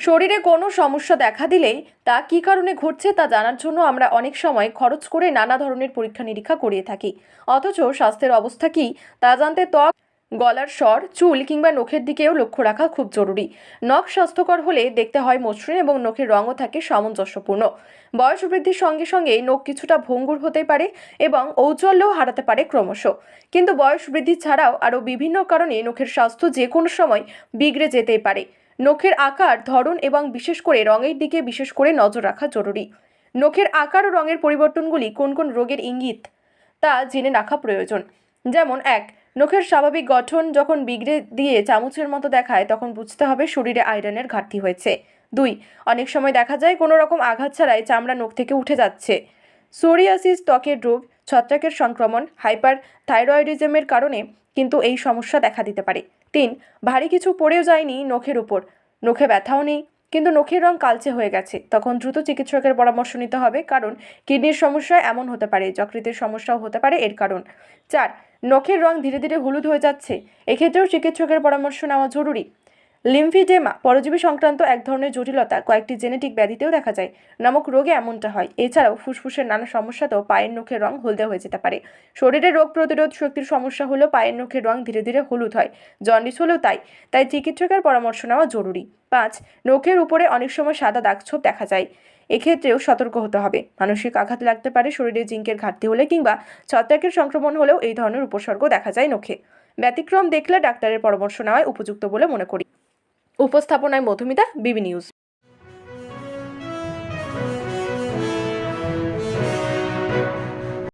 শরীরে কোনো সমস্যা দেখা দিলেই তা কী কারণে ঘটছে তা জানার জন্য আমরা অনেক সময় খরচ করে নানা ধরনের পরীক্ষা নিরীক্ষা করিয়ে থাকি। অথচ স্বাস্থ্যের অবস্থা কী তা জানতে ত্বক, গলার স্বর, চুল কিংবা নখের দিকেও লক্ষ্য রাখা খুব জরুরি। নখ স্বাস্থ্যকর হলে দেখতে হয় মসৃণ এবং নখের রঙও থাকে সামঞ্জস্যপূর্ণ। বয়স বৃদ্ধির সঙ্গে সঙ্গে নখ কিছুটা ভঙ্গুর হতে পারে এবং ঔজ্জ্বল্যও হারাতে পারে ক্রমশ। কিন্তু বয়স বৃদ্ধি ছাড়াও আরও বিভিন্ন কারণে নখের স্বাস্থ্য যে কোনো সময় বিগড়ে যেতেই পারে। নখের আকার, ধরন এবং বিশেষ করে রঙের দিকে বিশেষ করে নজর রাখা জরুরি। নখের আকার ও রঙের পরিবর্তনগুলি কোন কোন রোগের ইঙ্গিত তা জেনে রাখা প্রয়োজন। যেমন এক, নখের স্বাভাবিক গঠন যখন বিগড়ে দিয়ে চামচের মতো দেখায়, তখন বুঝতে হবে শরীরে আয়রনের ঘাটতি হয়েছে। দুই, অনেক সময় দেখা যায় কোনো রকম আঘাত ছাড়াই চামড়া নখ থেকে উঠে যাচ্ছে। সোরিয়াসিস ত্বকের রোগ, ছত্রাকের সংক্রমণ হাইপার থাইরয়েডিজমের কারণে কিন্তু এই সমস্যা দেখা দিতে পারে। তিন, ভারী কিছু পড়েও যায়নি নখের উপর। নখে ব্যথাও নেই, কিন্তু নখের রং কালচে হয়ে গেছে। তখন দ্রুত চিকিৎসকের পরামর্শ নিতে হবে, কারণ কিডনির সমস্যা এমন হতে পারে, যকৃতের সমস্যাও হতে পারে এর কারণ। চার, নখের রং ধীরে ধীরে হলুদ হয়ে যাচ্ছে। এক্ষেত্রেও চিকিৎসকের পরামর্শ নেওয়া জরুরি। লিমফিডেমা, পরজীবী সংক্রান্ত এক ধরনের জটিলতা, কয়েকটি জেনেটিক ব্যাধিতেও দেখা যায়। নামক রোগে এমনটা হয়। এছাড়াও ফুসফুসের নানা সমস্যাতেও পায়ের নখের রং হলদে হয়ে যেতে পারে। শরীরে রোগ প্রতিরোধ শক্তির সমস্যা হলেও পায়ের নখের রং ধীরে ধীরে হলুদ হয়। জন্ডিস হলেও তাই। তাই চিকিৎসকের পরামর্শ নেওয়া জরুরি। পাঁচ, নখের উপরে অনেক সময় সাদা দাগছোপ দেখা যায়। এক্ষেত্রেও সতর্ক হতে হবে। মানসিক আঘাত লাগতে পারে, শরীরে জিঙ্কের ঘাটতি হলে কিংবা ছত্রাকের সংক্রমণ হলেও এই ধরনের উপসর্গ দেখা যায় নখে। ব্যতিক্রম দেখলে ডাক্তারের পরামর্শ নেওয়াই উপযুক্ত বলে মনে করি। উপস্থাপনায় মধুমিতা বিবি নিউজ।